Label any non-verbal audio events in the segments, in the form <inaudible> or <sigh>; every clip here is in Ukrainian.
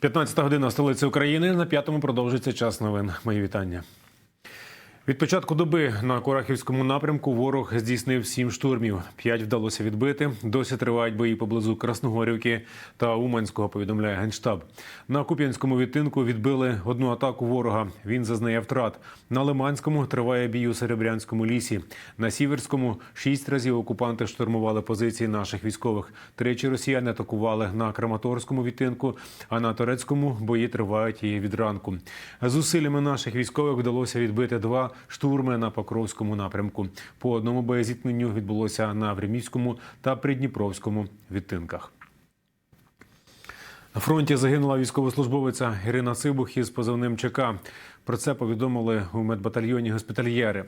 15 година столиці України. На п'ятому продовжується час новин. Мої вітання. Від початку доби на Курахівському напрямку ворог здійснив сім штурмів. П'ять вдалося відбити. Досі тривають бої поблизу Красногорівки та Уманського. Повідомляє генштаб. На Куп'янському відтинку відбили одну атаку ворога. Він зазнає втрат. На Лиманському триває бій у Серебрянському лісі. На Сіверському шість разів окупанти штурмували позиції наших військових. Тричі росіяни атакували на Краматорському відтинку, а на Торецькому бої тривають і від ранку. Зусиллями наших військових вдалося відбити два штурми на Покровському напрямку. По одному боєзіткненню відбулося на Времівському та Придніпровському відтинках. На фронті загинула військовослужбовиця Ірина Цибух із позивним ЧК. Про це повідомили у медбатальйоні госпітальєри.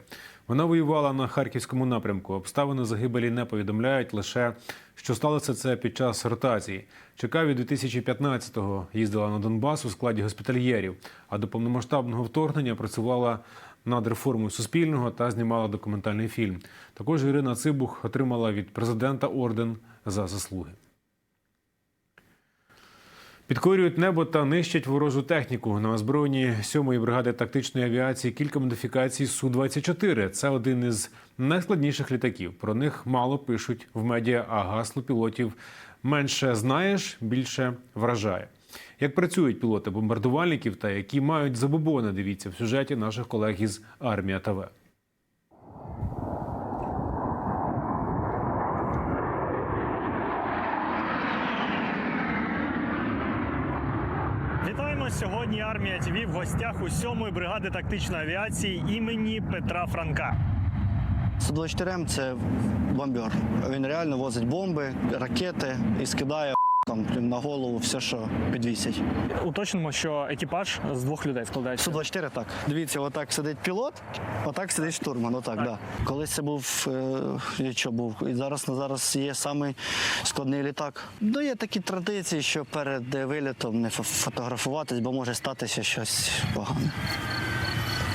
Вона воювала на харківському напрямку. Обставини загибелі не повідомляють лише що сталося це під час ротації. ЧК від 2015-го їздила на Донбас у складі госпітальєрів, а до повномасштабного вторгнення працювала над реформою суспільного та знімала документальний фільм. Також Ірина Цибух отримала від президента орден за заслуги. Підкорюють небо та нищать ворожу техніку. На озброєнні 7-ї бригади тактичної авіації кілька модифікацій Су-24. Це один із найскладніших літаків. Про них мало пишуть в медіа, а гасло пілотів менше знаєш, більше вражає. Як працюють пілоти бомбардувальників та які мають забобони, дивіться в сюжеті наших колег із Армія ТВ. Вітаємо сьогодні. Армія ТВ в гостях у 7-ї бригади тактичної авіації імені Петра Франка. Су-24М – це бомбер. Він реально возить бомби, ракети і скидає там на голову все, що підвісять. Уточнимо, що екіпаж з двох людей складається. Су-24 так. Дивіться, отак сидить пілот, отак сидить штурман. Отак, Так. Да. Колись це був е, що був. І зараз на зараз є самий складний літак. Ну, є такі традиції, що перед е, вилітом не фотографуватись, бо може статися щось погане.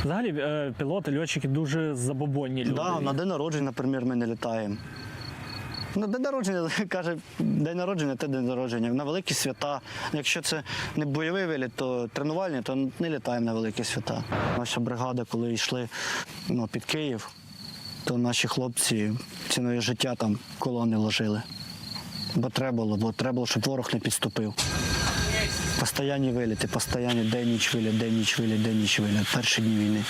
Взагалі е, пілоти, льотчики дуже забобонні люди. Да, на день народження, наприклад, ми не літаємо. На день народження <laughs> каже, день народження це день народження. На великі свята. Якщо це не бойовий виліт, то тренувальні, то не літаємо на великі свята. Наша бригада, коли йшли ну, під Київ, то наші хлопці ціною життя там колони ложили. Бо треба було, бо треба було, щоб ворог не підступив. Постоянні виліти, постоянні день ніч виліт, день ніч виліт, день ніч виліт. Перші дні війни.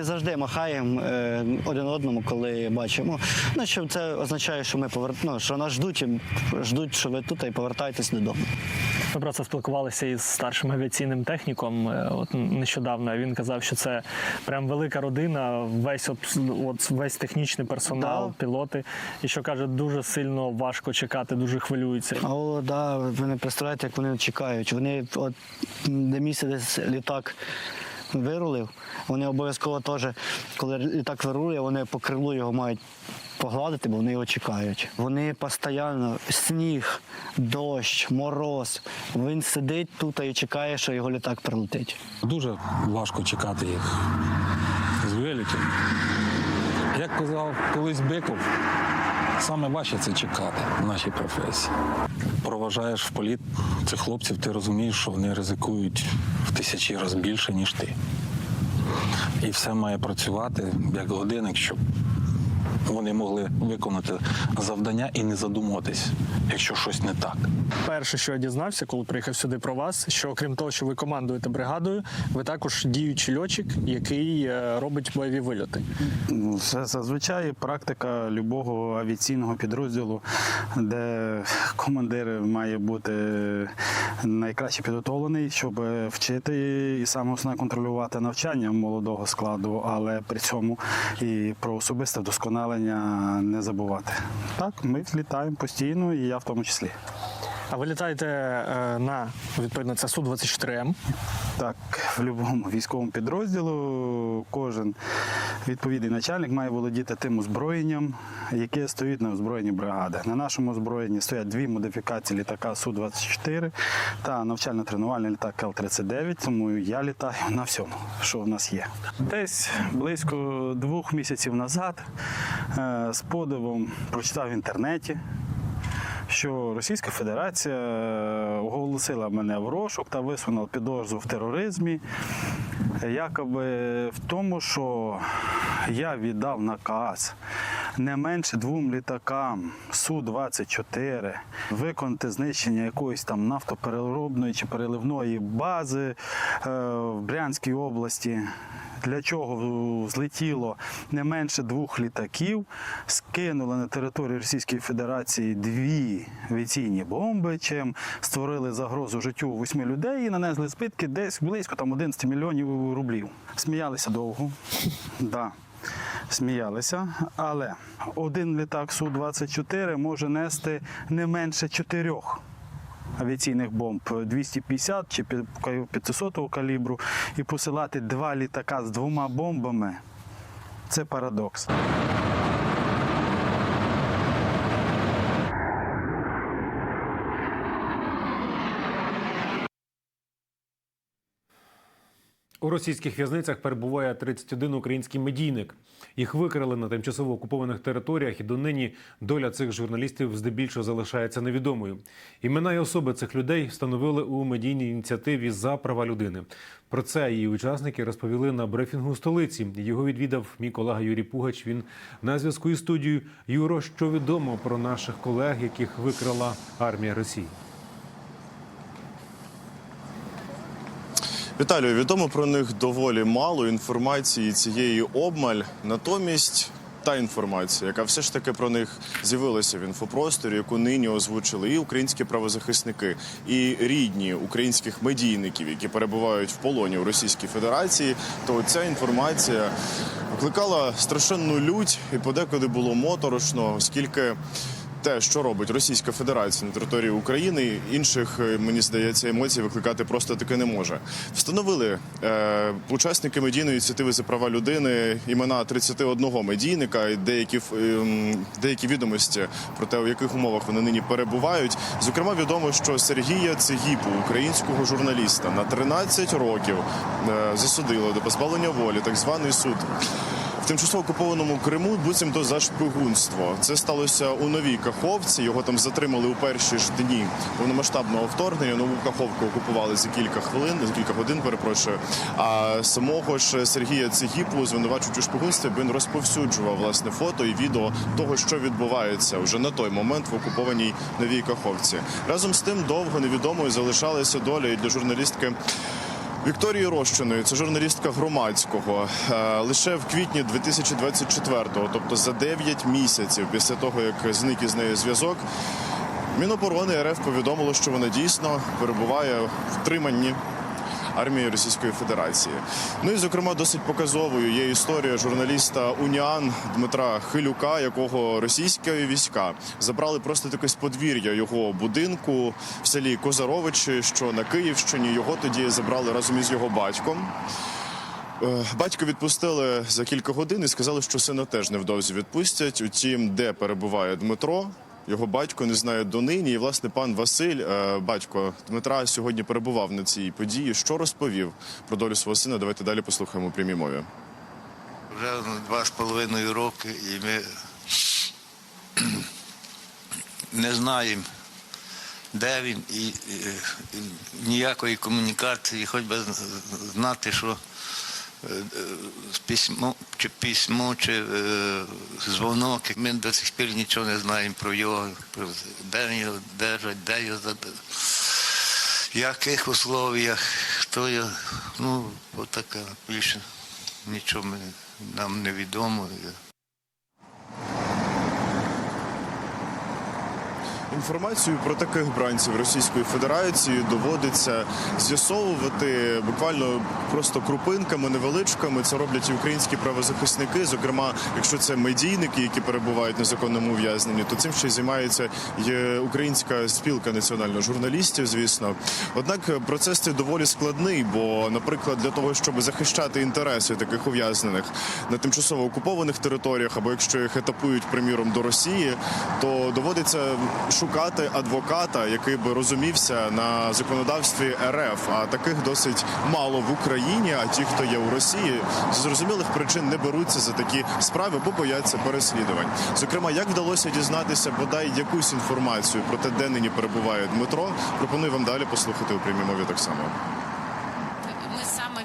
Ми завжди махаємо е, один одному, коли бачимо. Ну, що це означає, що ми повер... ну, що нас ждуть, і ждуть, що ви тут і повертаєтесь додому. Ми про це спілкувалися із старшим авіаційним техніком. е, От нещодавно він казав, що це прям велика родина, весь обс- от, весь технічний персонал, Да. пілоти. І що каже, дуже сильно важко чекати, дуже хвилюються. О, да, ви не представляєте, як вони чекають. Вони от де десь літак вирулив, вони обов'язково теж, коли літак вирулює, вони по крилу його мають погладити, бо вони його чекають. Вони постійно сніг, дощ, мороз. Він сидить тут і чекає, що його літак прилетить. Дуже важко чекати їх з вилітів. Як казав колись Биков, саме важче це чекати в нашій професії. Проважаєш в політ цих хлопців, ти розумієш, що вони ризикують в тисячі разів більше, ніж ти. І все має працювати як годинник, щоб вони могли виконати завдання і не задумуватись, якщо щось не так. Перше, що я дізнався, коли приїхав сюди про вас, що окрім того, що ви командуєте бригадою, ви також діючий льотчик, який е, робить бойові вильоти. Ну, Це зазвичай практика любого авіаційного підрозділу, де командир має бути найкраще підготовлений, щоб вчити і саме основне контролювати навчання молодого складу, але при цьому і про особисте вдосконалення не забувати. Так, ми літаємо постійно, і я в тому числі. А ви літаєте е, на відповідно це су 24 м Так, в будь-якому військовому підрозділу кожен відповідний начальник має володіти тим озброєнням, яке стоїть на озброєнні бригади. На нашому озброєнні стоять дві модифікації літака Су-24 та навчально-тренувальний літак Л-39, тому я літаю на всьому, що в нас є. Десь близько двох місяців назад е, з подивом прочитав в інтернеті що Російська Федерація е, оголосила мене в розшук та висунула підозру в тероризмі, якоби в тому, що я віддав наказ не менше двом літакам Су-24 виконати знищення якоїсь там нафтопереробної чи переливної бази е, в Брянській області. Для чого злетіло не менше двох літаків, скинули на територію Російської Федерації дві авіаційні бомби, чим створили загрозу життю восьми людей і нанесли збитки десь близько там 11 мільйонів рублів. Сміялися довго. Да. Сміялися, але один літак Су-24 може нести не менше чотирьох авіаційних бомб 250 чи 500 калібру і посилати два літака з двома бомбами це парадокс. У російських в'язницях перебуває 31 український медійник. Їх викрили на тимчасово окупованих територіях, і донині доля цих журналістів здебільшого залишається невідомою. Імена і особи цих людей встановили у медійній ініціативі за права людини. Про це її учасники розповіли на брифінгу столиці. Його відвідав мій колега Юрій Пугач. Він на зв'язку із студією. Юро, що відомо про наших колег, яких викрала армія Росії? Віталію, відомо про них доволі мало інформації цієї обмаль. Натомість та інформація, яка все ж таки про них з'явилася в інфопросторі, яку нині озвучили і українські правозахисники, і рідні українських медійників, які перебувають в полоні у Російській Федерації, то ця інформація викликала страшенну лють і подекуди було моторошно, оскільки те, що робить Російська Федерація на території України, інших е, мені здається емоцій викликати просто таки не може. Встановили е, учасники медійної ініціативи за права людини імена 31 медійника, і деякі ем, деякі відомості про те, у яких умовах вони нині перебувають. Зокрема, відомо, що Сергія Цегіпу, українського журналіста, на 13 років е, засудили до позбавлення волі, так званий суд. Тимчасово окупованому Криму буцімто за шпигунство. Це сталося у новій Каховці. Його там затримали у перші ж дні повномасштабного вторгнення. Нову Каховку окупували за кілька хвилин, за кілька годин, перепрошую. А самого ж Сергія Цегіпу звинувачують у шпигунстві, він розповсюджував власне фото і відео того, що відбувається вже на той момент в окупованій новій Каховці. Разом з тим довго невідомою залишалася доля і для журналістки. Вікторії Рощиної, це журналістка громадського. Е, Лише в квітні 2024-го, тобто за 9 місяців після того, як зник із нею зв'язок, Міноборони РФ повідомило, що вона дійсно перебуває в триманні армії Російської Федерації. Ну і зокрема, досить показовою є історія журналіста Уніан Дмитра Хилюка, якого російські війська забрали просто таке з подвір'я його будинку в селі Козаровичі, що на Київщині його тоді забрали разом із його батьком. Е, Батько відпустили за кілька годин і сказали, що сина теж невдовзі відпустять. Утім, де перебуває Дмитро, його батько не знає донині. І власне пан Василь, е, батько Дмитра, сьогодні перебував на цій події. Що розповів про долю свого сина? Давайте далі послухаємо прямій мові. Вже два з половиною роки, і ми не знаємо, де він, і, і, і ніякої комунікації, хоч би знати, що письмо, чи письмо, чи е, дзвонок. Ми до сих пір нічого не знаємо про його, про де його держать, де його в яких условіях, хто його, ну, отака більше нічого ми, нам не відомо. Інформацію про таких бранців Російської Федерації доводиться з'ясовувати буквально просто крупинками, невеличками. Це роблять і українські правозахисники. Зокрема, якщо це медійники, які перебувають в незаконному ув'язненні, то цим ще й займається є українська спілка національних журналістів. Звісно, однак процес цей доволі складний, бо, наприклад, для того, щоб захищати інтереси таких ув'язнених на тимчасово окупованих територіях, або якщо їх етапують, приміром, до Росії, то доводиться шукати адвоката, який би розумівся на законодавстві РФ. А таких досить мало в Україні. А ті, хто є у Росії, з зрозумілих причин не беруться за такі справи, бо бояться переслідувань. Зокрема, як вдалося дізнатися бодай якусь інформацію про те, де нині перебуває Дмитро, пропоную вам далі послухати у прямій мові так само.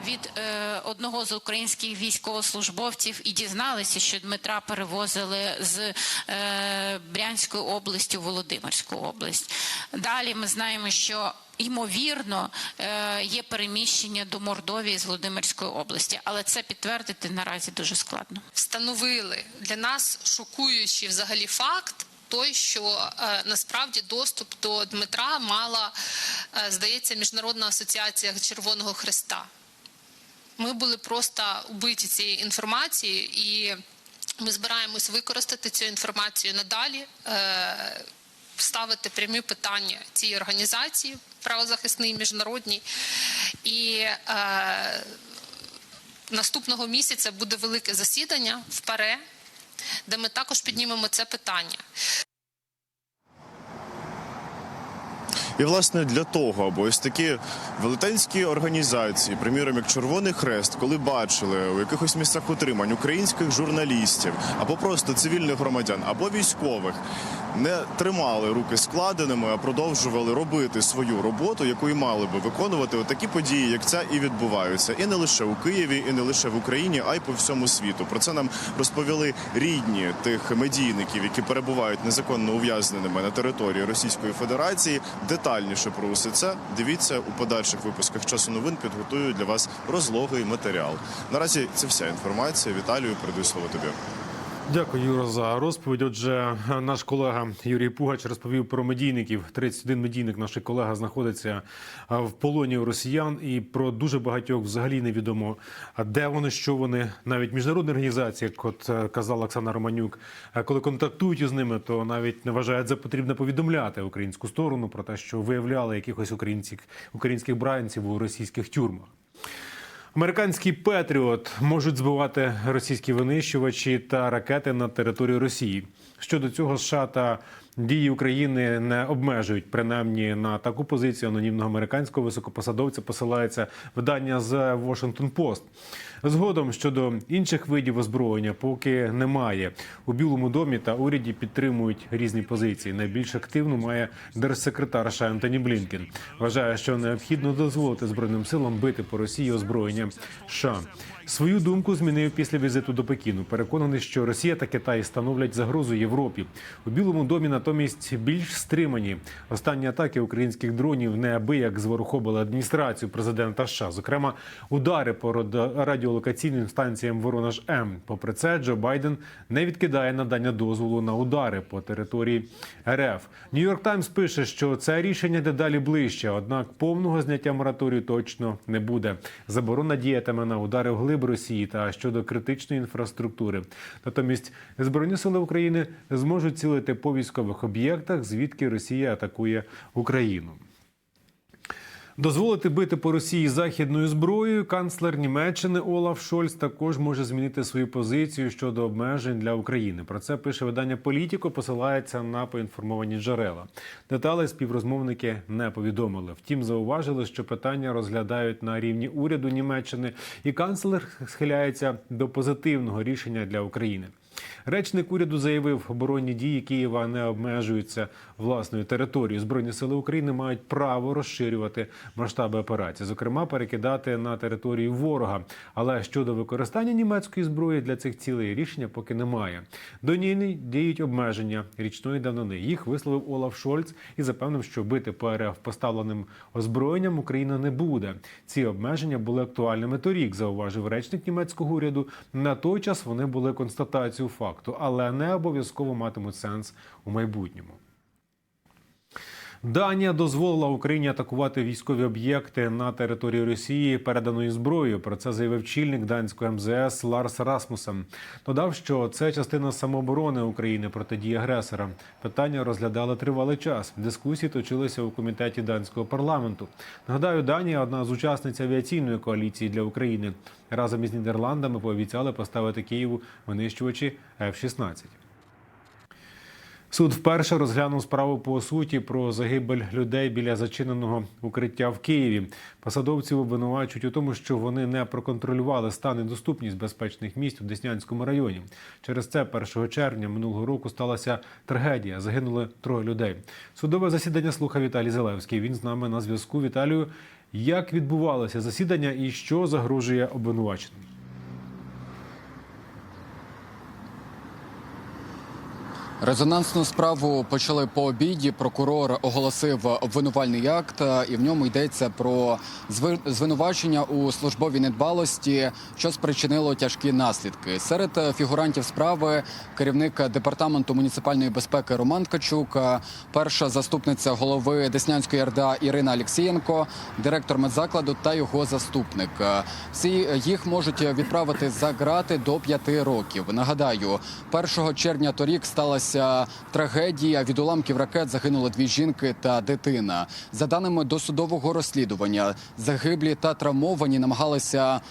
Від е, одного з українських військовослужбовців і дізналися, що Дмитра перевозили з е, Брянської області у Володимирську область. Далі ми знаємо, що ймовірно е, є переміщення до Мордовії з Володимирської області, але це підтвердити наразі дуже складно. встановили для нас шокуючий взагалі факт. Той, що е, насправді доступ до Дмитра мала, е, здається, Міжнародна асоціація Червоного Христа. Ми були просто убиті цією інформацією, і ми збираємось використати цю інформацію надалі, е, ставити прямі питання цій організації правозахисній міжнародній. І е, наступного місяця буде велике засідання в ПАРЕ, де ми також піднімемо це питання. І власне для того, аби ось такі велетенські організації, приміром як Червоний Хрест, коли бачили у якихось місцях утримань українських журналістів або просто цивільних громадян, або військових, не тримали руки складеними, а продовжували робити свою роботу, яку і мали би виконувати. Отакі події, як ця, і відбуваються, і не лише у Києві, і не лише в Україні, а й по всьому світу. Про це нам розповіли рідні тих медійників, які перебувають незаконно ув'язненими на території Російської Федерації. Детальніше про усе це дивіться у подальших випусках часу новин. Підготую для вас розлогий матеріал. Наразі це вся інформація. Віталію, передаю слово тобі. Дякую, Юро, за розповідь. Отже, наш колега Юрій Пугач розповів про медійників. 31 медійник, наш колега, знаходиться в полоні у росіян, і про дуже багатьох взагалі невідомо, де вони, що вони. Навіть міжнародні організації, як от е, казала Оксана Романюк, е, коли контактують із ними, то навіть не вважають за потрібне повідомляти українську сторону про те, що виявляли якихось українських українських бранців у російських тюрмах. Американський Петріот можуть збивати російські винищувачі та ракети на територію Росії. Щодо цього, США та дії України не обмежують принаймні на таку позицію анонімного американського високопосадовця посилається видання The Washington Post. Згодом щодо інших видів озброєння, поки немає у Білому домі та уряді підтримують різні позиції. Найбільш активну має держсекретар США Антоні Блінкен. Вважає, що необхідно дозволити збройним силам бити по Росії озброєння США. Свою думку змінив після візиту до Пекіну. Переконаний, що Росія та Китай становлять загрозу Європі. У Білому домі натомість більш стримані. Останні атаки українських дронів неабияк зворухобили адміністрацію президента США. Зокрема, удари по радіолокаційним станціям Воронеж М. Попри це, Джо Байден не відкидає надання дозволу на удари по території РФ. Нью-Йорк Таймс пише, що це рішення дедалі ближче, однак повного зняття мораторію точно не буде. Заборона діятиме на удари вглиб Росії та щодо критичної інфраструктури. Натомість збройні сили України зможуть цілити по військових об'єктах, звідки Росія атакує Україну. Дозволити бити по Росії західною зброєю канцлер Німеччини Олаф Шольц також може змінити свою позицію щодо обмежень для України. Про це пише видання Політіко, посилається на поінформовані джерела. Деталі співрозмовники не повідомили. Втім, зауважили, що питання розглядають на рівні уряду Німеччини, і канцлер схиляється до позитивного рішення для України. Речник уряду заявив, оборонні дії Києва не обмежуються власною територією. Збройні сили України мають право розширювати масштаби операції, зокрема перекидати на територію ворога. Але щодо використання німецької зброї для цих цілей рішення поки немає. До нині діють обмеження річної давнини. Їх висловив Олаф Шольц і запевнив, що бити по поставленим озброєнням Україна не буде. Ці обмеження були актуальними торік, зауважив речник німецького уряду. На той час вони були констатацією факту, але не обов'язково матимуть сенс у майбутньому. Данія дозволила Україні атакувати військові об'єкти на території Росії переданою зброєю. Про це заявив чільник данського МЗС Ларс Расмусен. Додав, що це частина самооборони України проти дії агресора. Питання розглядали тривалий час. Дискусії точилися у комітеті данського парламенту. Нагадаю, Данія одна з учасниць авіаційної коаліції для України. Разом із Нідерландами пообіцяли поставити Києву винищувачі F-16. Суд вперше розглянув справу по суті про загибель людей біля зачиненого укриття в Києві. Посадовців обвинувачують у тому, що вони не проконтролювали стан і доступність безпечних місць у Деснянському районі. Через це 1 червня минулого року сталася трагедія. Загинули троє людей. Судове засідання слухав Віталій Зелевський. Він з нами на зв'язку. Віталію, як відбувалося засідання і що загрожує обвинуваченим? Резонансну справу почали по обіді. Прокурор оголосив обвинувальний акт, і в ньому йдеться про звинувачення у службовій недбалості, що спричинило тяжкі наслідки. Серед фігурантів справи керівник департаменту муніципальної безпеки Роман Ткачук, перша заступниця голови Деснянської РДА Ірина Алєксієнко, директор медзакладу та його заступник. Всі їх можуть відправити за грати до п'яти років. Нагадаю, 1 червня торік сталася трагедія. Від уламків ракет загинули дві жінки та дитина. За даними досудового розслідування, загиблі та травмовані намагалися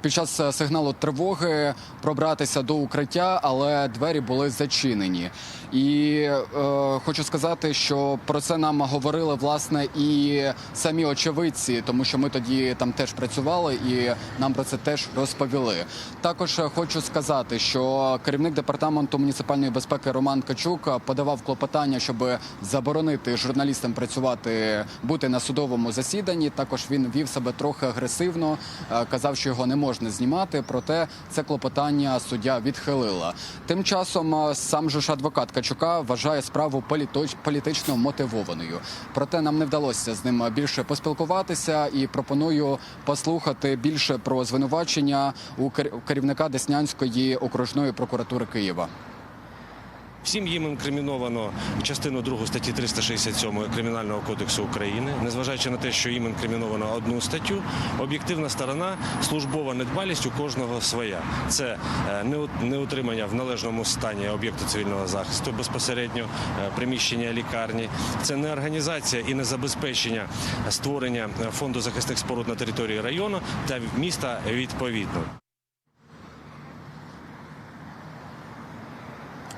під час сигналу тривоги пробратися до укриття, але двері були зачинені. І е, хочу сказати, що про це нам говорили власне і самі очевидці, тому що ми тоді там теж працювали і нам про це теж розповіли. Також е, хочу сказати, що керівник департаменту муніципальної безпеки Роман Качук подавав клопотання, щоб заборонити журналістам працювати, бути на судовому засіданні. Також він вів себе трохи агресивно, е, казав, що його не можна знімати. Проте це клопотання суддя відхилила. Тим часом е, сам же ж адвокат Качука вважає справу політично мотивованою. Проте нам не вдалося з ним більше поспілкуватися і пропоную послухати більше про звинувачення у керівника Деснянської окружної прокуратури Києва. Всім їм інкриміновано частину 2 статті 367 Кримінального кодексу України, незважаючи на те, що їм інкриміновано одну статтю, об'єктивна сторона, службова недбалість у кожного своя. Це е, неут- неутримання в належному стані об'єкту цивільного захисту, безпосередньо е, приміщення лікарні. Це не організація і не забезпечення створення е, фонду захисних споруд на території району та міста відповідно.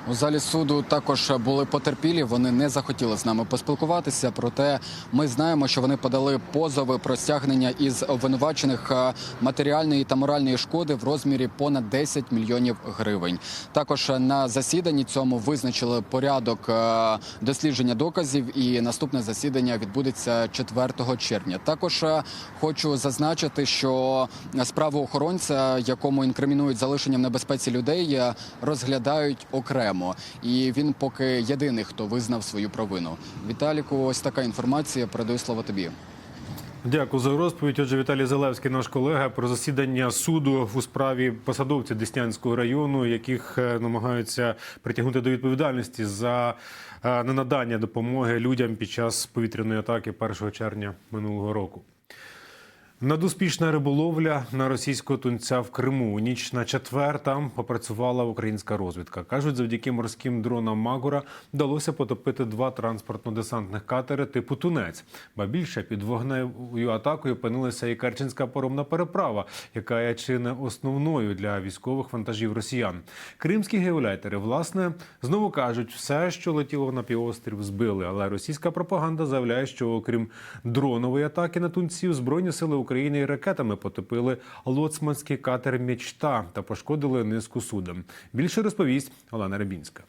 У залі суду також були потерпілі. Вони не захотіли з нами поспілкуватися. Проте ми знаємо, що вони подали позови про стягнення із обвинувачених е, матеріальної та моральної шкоди в розмірі понад 10 мільйонів гривень. Також на засіданні цьому визначили порядок е, дослідження доказів, і наступне засідання відбудеться 4 червня. Також е, хочу зазначити, що справу охоронця, якому інкримінують залишення в небезпеці людей, розглядають окремо. І він поки єдиний, хто визнав свою провину. Віталіку, ось така інформація. Передаю слово тобі. Дякую за розповідь. Отже, Віталій Залевський, наш колега, про засідання суду у справі посадовців Деснянського району, яких е, намагаються притягнути до відповідальності за е, ненадання допомоги людям під час повітряної атаки 1 червня минулого року. Надуспішна риболовля на російського тунця в Криму. Ніч на четвер там попрацювала українська розвідка. кажуть, завдяки морським дронам Магура вдалося потопити два транспортно-десантних катери типу Тунець. Ба більше під вогневою атакою опинилася і Керченська поромна переправа, яка є чи не основною для військових вантажів росіян. Кримські геоляйтери, власне, знову кажуть, все, що летіло на півострів, збили. Але російська пропаганда заявляє, що окрім дронової атаки на тунців, збройні сили України і ракетами потопили лоцманський катер Мічта та пошкодили низку суден. Більше розповість Олена Рябінська.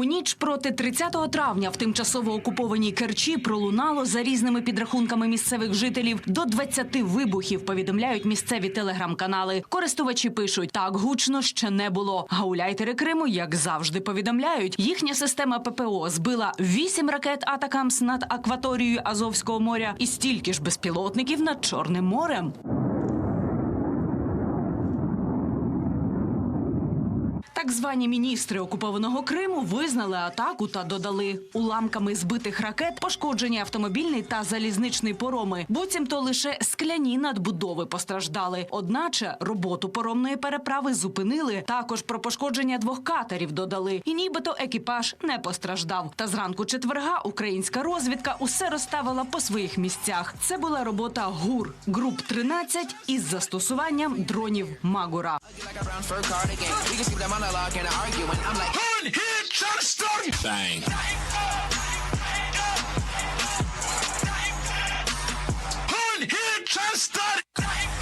У ніч проти 30 травня в тимчасово окупованій Керчі пролунало за різними підрахунками місцевих жителів до 20 вибухів. Повідомляють місцеві телеграм-канали. Користувачі пишуть, так гучно ще не було. Гауляйтери Криму, як завжди, повідомляють, їхня система ППО збила 8 ракет Атакамс над акваторією Азовського моря і стільки ж безпілотників над Чорним морем. Так звані міністри окупованого Криму визнали атаку та додали уламками збитих ракет пошкоджені автомобільний та залізничний пороми. Буцімто лише скляні надбудови постраждали. Одначе роботу поромної переправи зупинили. Також про пошкодження двох катерів додали. І нібито екіпаж не постраждав. Та зранку четверга українська розвідка усе розставила по своїх місцях. Це була робота ГУР груп 13 із застосуванням дронів Магура. dialogue and arguing. I'm like, who in here trying to start it? Bang. Who in here trying to start it?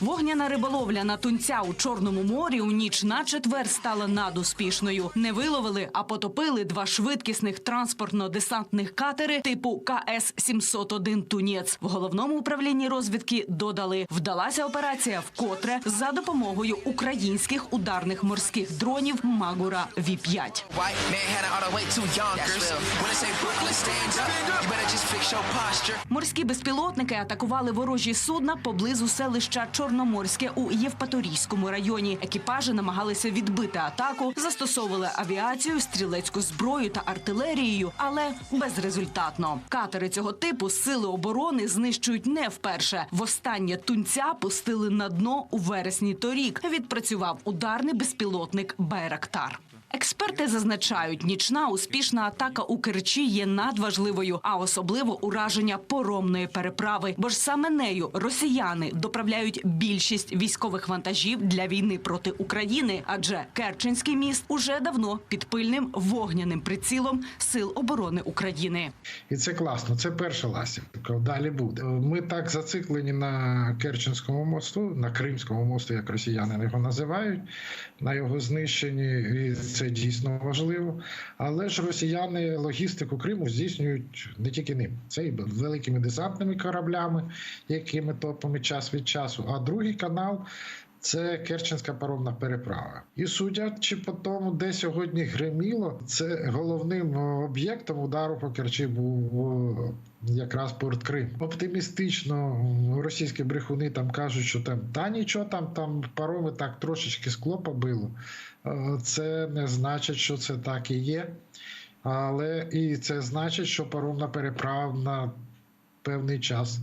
Вогняна риболовля на тунця у Чорному морі у ніч на четвер стала надуспішною. Не виловили, а потопили два швидкісних транспортно-десантних катери типу КС 701 Тунець. В головному управлінні розвідки додали, вдалася операція вкотре за допомогою українських ударних морських дронів Магура Ві 5 Морські безпілотники атакували ворожі судна поблизу селища Чорноморське у Євпаторійському районі. Екіпажі намагалися відбити атаку, застосовували авіацію, стрілецьку зброю та артилерією, але безрезультатно. Катери цього типу сили оборони знищують не вперше. Востаннє тунця пустили на дно у вересні торік. Відпрацював ударний безпілотник Байрактар. Експерти зазначають, нічна успішна атака у Керчі є надважливою, а особливо ураження поромної переправи. Бо ж саме нею росіяни доправляють більшість військових вантажів для війни проти України, адже Керченський міст уже давно під пильним вогняним прицілом сил оборони України. І це класно. Це перша ластівка. Далі буде. Ми так зациклені на Керченському мосту, на Кримському мосту, як росіяни його називають, на його знищенні. Це дійсно важливо. Але ж росіяни логістику Криму здійснюють не тільки ним, це і великими десантними кораблями, якими топами час від часу. А другий канал. Це Керченська паромна переправа. І судячи по тому, де сьогодні гриміло, це головним е, об'єктом удару по Керчі був е, якраз порт Крим. Оптимістично російські брехуни там кажуть, що там та нічого там, там пароми так трошечки скло побило. Е, Це не значить, що це так і є. Але і це значить, що паромна переправа на певний час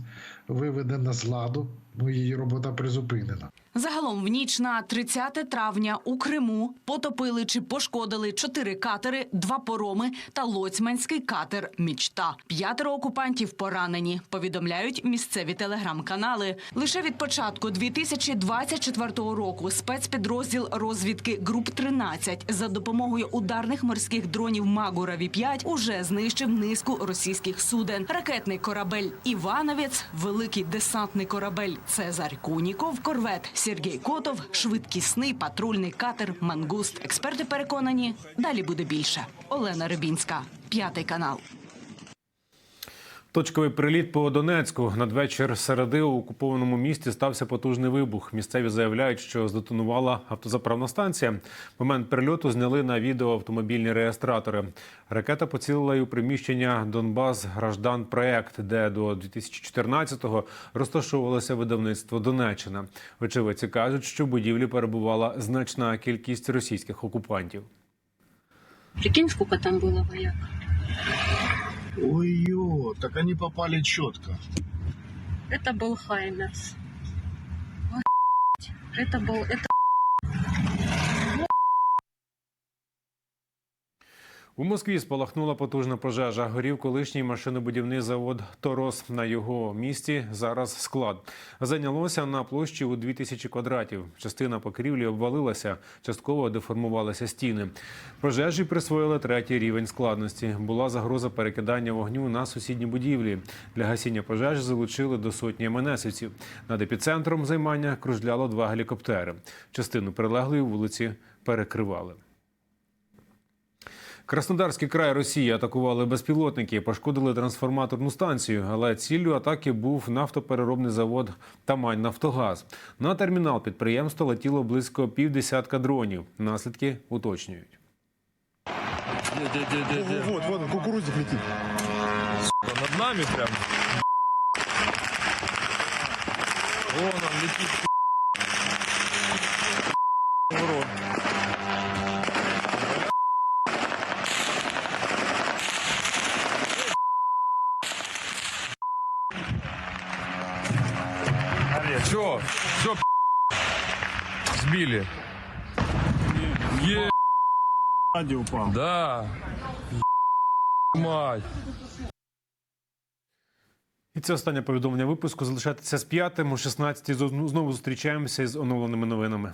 виведена з ладу, ну, її робота призупинена. Загалом в ніч на 30 травня у Криму потопили чи пошкодили чотири катери, два пороми та лоцманський катер Мічта. П'ятеро окупантів поранені. Повідомляють місцеві телеграм-канали. Лише від початку 2024 року спецпідрозділ розвідки груп 13 за допомогою ударних морських дронів Магура Ві 5 уже знищив низку російських суден. Ракетний корабель Івановець, великий десантний корабель Цезарь Куніков, корвет Сергій Котов, швидкісний патрульний катер Мангуст. Експерти переконані, далі буде більше. Олена Рибінська, п'ятий канал. Точковий приліт по Донецьку надвечір середи у окупованому місті стався потужний вибух. Місцеві заявляють, що здетонувала автозаправна станція. Момент прильоту зняли на відео автомобільні реєстратори. Ракета поцілила й у приміщення Донбас Граждан Проект, де до 2014-го розташовувалося видавництво Донеччина. Очевидці кажуть, що в будівлі перебувала значна кількість російських окупантів. Прикинь, сколько там было вояк. Ой-ё, так они попали четко. Это был Хаймерс. Это был... Это У Москві спалахнула потужна пожежа. Горів колишній машинобудівний завод Торос. На його місці зараз склад. Зайнялося на площі у 2000 квадратів. Частина покрівлі обвалилася, частково деформувалися стіни. Пожежі присвоїли третій рівень складності. Була загроза перекидання вогню на сусідні будівлі. Для гасіння пожеж залучили до сотні МНСівців. Над епіцентром займання кружляло два гелікоптери. Частину прилеглої вулиці перекривали. Краснодарський край Росії атакували безпілотники, пошкодили трансформаторну станцію, але ціллю атаки був нафтопереробний завод Тамань Нафтогаз. На термінал підприємства летіло близько півдесятка дронів. Наслідки уточнюють. Вот, вот, кукурузник летит. Над нами прям. Вон он летит. Сбили. Е, упал. да. Мать. І це останнє повідомлення випуску. Залишайтеся з п'ятим. О 16 знову зустрічаємося із оновленими новинами.